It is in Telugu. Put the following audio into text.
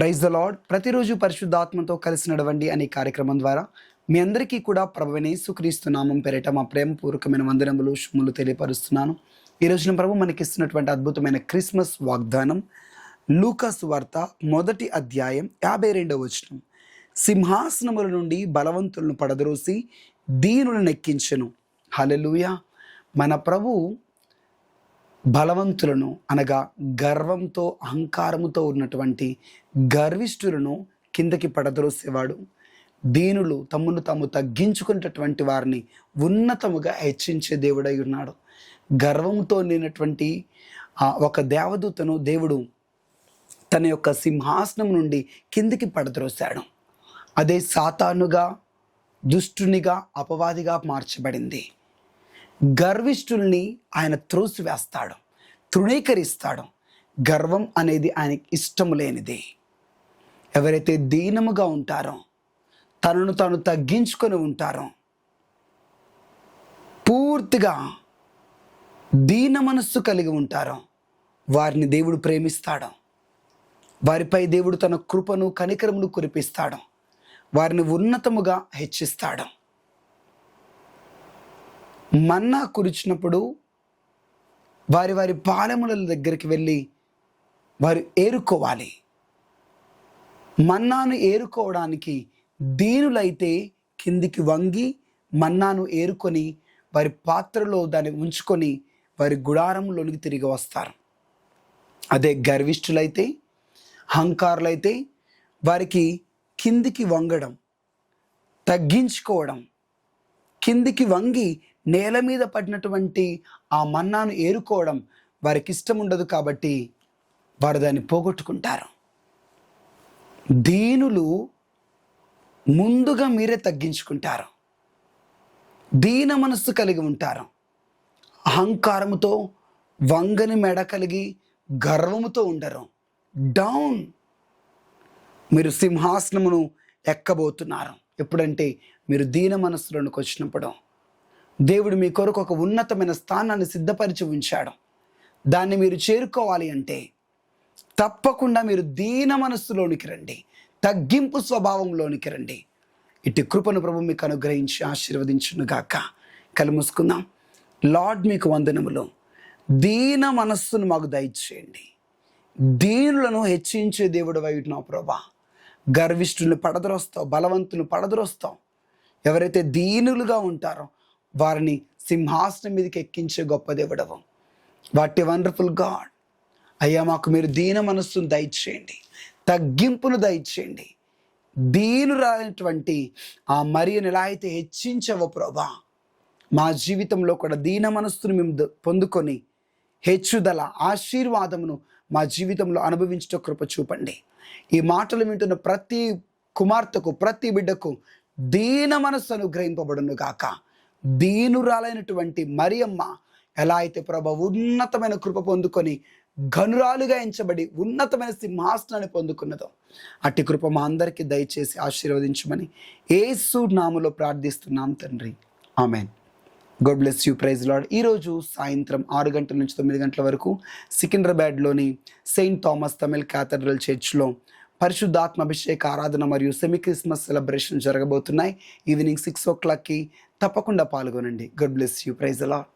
ప్రైజ్ ద లాడ్ ప్రతిరోజు పరిశుద్ధాత్మతో కలిసి నడవండి అనే కార్యక్రమం ద్వారా మీ అందరికీ కూడా ప్రభువనే సుక్రీస్తు నామం పేరిట మా ప్రేమపూర్వకమైన వందనములు శుములు తెలియపరుస్తున్నాను. ఈ రోజున ప్రభు మనకి ఇస్తున్నటువంటి అద్భుతమైన క్రిస్మస్ వాగ్దానం లూకస్ వార్త మొదటి అధ్యాయం యాభై రెండవ వచనం. సింహాసనముల నుండి బలవంతులను పడద్రోసి దీనులను నెక్కించెను హలలుయ మన ప్రభు బలవంతులను అనగా గర్వంతో అహంకారముతో ఉన్నటువంటి గర్విష్ఠులను కిందకి పడద్రోసేవాడు. దీనులు తమ్మును తాము తగ్గించుకునేటటువంటి వారిని ఉన్నతముగా హెచ్చించే దేవుడై ఉన్నాడు. గర్వంతో నిన్నటువంటి ఒక దేవదూతను దేవుడు తన యొక్క సింహాసనం నుండి కిందికి పడద్రోశాడు. అదే సాతానుగా దుష్టునిగా అపవాదిగా మార్చబడింది. గర్విష్ఠుల్ని ఆయన త్రోసివేస్తాడు తృణీకరిస్తాడు. గర్వం అనేది ఆయనకి ఇష్టము లేనిది. ఎవరైతే దీనముగా ఉంటారో తనను తాను తగ్గించుకొని ఉంటారో పూర్తిగా దీన మనస్సు కలిగి ఉంటారో వారిని దేవుడు ప్రేమిస్తాడు. వారిపై దేవుడు తన కృపను కనికరమును కురిపిస్తాడు. వారిని ఉన్నతముగా హెచ్చిస్తాడు. మన్నా కురిచినప్పుడు వారి వారి పాలెముల దగ్గరికి వెళ్ళి వారు ఏరుకోవాలి. మన్నాను ఏరుకోవడానికి దీనులైతే కిందికి వంగి మన్నాను ఏరుకొని వారి పాత్రలో దాన్ని ఉంచుకొని వారి గుడారంలోనికి తిరిగి వస్తారు. అదే గర్విష్ఠులైతే అహంకారులైతే వారికి కిందికి వంగడం తగ్గించుకోవడం కిందికి వంగి నేల మీద పడినటువంటి ఆ మన్నాను ఏరుకోవడం వారికి ఇష్టం ఉండదు కాబట్టి వారు దాన్ని పోగొట్టుకుంటారు. దీనులు ముందుగా మీరే తగ్గించుకుంటారు. దీన మనస్సు కలిగి ఉంటారు. అహంకారముతో వంగని మెడ కలిగి గర్వముతో ఉండరు. డౌన్. మీరు సింహాసనమును ఎక్కబోతున్నారు. ఎప్పుడంటే మీరు దీన మనస్సులోనికి వచ్చినప్పుడు. దేవుడు మీ కొరకు ఒక ఉన్నతమైన స్థానాన్ని సిద్ధపరిచి ఉంచాడు. దాన్ని మీరు చేరుకోవాలి అంటే తప్పకుండా మీరు దీన మనస్సులోనికి రండి. తగ్గింపు స్వభావంలోనికి రండి. ఇటు కృపను ప్రభు మీకు అనుగ్రహించి ఆశీర్వదించును గాక. కలుముసుకుందాం లార్డ్ మీకు వందనములు. దీన మనస్సును మాకు దయచేయండి. దీనులను హెచ్చించే దేవుడు వైట్నావు ప్రభా. గర్విష్ఠుల్ని పడద్రోస్తావు బలవంతులు పడద్రోస్తావు. ఎవరైతే దీనులుగా ఉంటారో వారిని సింహాసనం మీదకి ఎక్కించే గొప్ప దేవుడవు. వాటి వండర్ఫుల్ గాడ్ అయ్యా మాకు మీరు దీన మనస్సును దయచేయండి తగ్గింపును దయచేయండి. దీనురాలైనటువంటి ఆ మరియను ఎలా అయితే హెచ్చించవో ప్రభా మా జీవితంలో కూడా దీన మనస్సును మేము పొందుకొని హెచ్చుదల ఆశీర్వాదమును మా జీవితంలో అనుభవించట కృప చూపండి. ఈ మాటలు వింటున్న ప్రతి కుమార్తెకు ప్రతి బిడ్డకు దీన మనస్సు అనుగ్రహింపబడును గాక. దీనురాలైనటువంటి మరియమ్మ ఎలా అయితే ప్రభ ఉన్నతమైన కృప పొందుకొని ఘనురాలుగా ఎంచబడి ఉన్నతమైన సింహాసనాన్ని పొందుకున్నదో అట్టి కృప మా అందరికీ దయచేసి ఆశీర్వదించమని ఏసు నామలో ప్రార్థిస్తున్నాం తండ్రి. Amen. God bless you praise Lord ఈరోజు సాయంత్రం ఆరు గంటల నుంచి తొమ్మిది గంటల వరకు సికింద్రాబాద్లోని సెయింట్ థామస్ తమిళ్ క్యాథడ్రల్ చర్చ్లో పరిశుద్ధాత్మాభిషేక ఆరాధన మరియు సెమీ క్రిస్మస్ సెలబ్రేషన్ జరగబోతున్నాయి. ఈవినింగ్ సిక్స్ ఓ క్లాక్కి తప్పకుండా పాల్గొనండి. God bless you praise Lord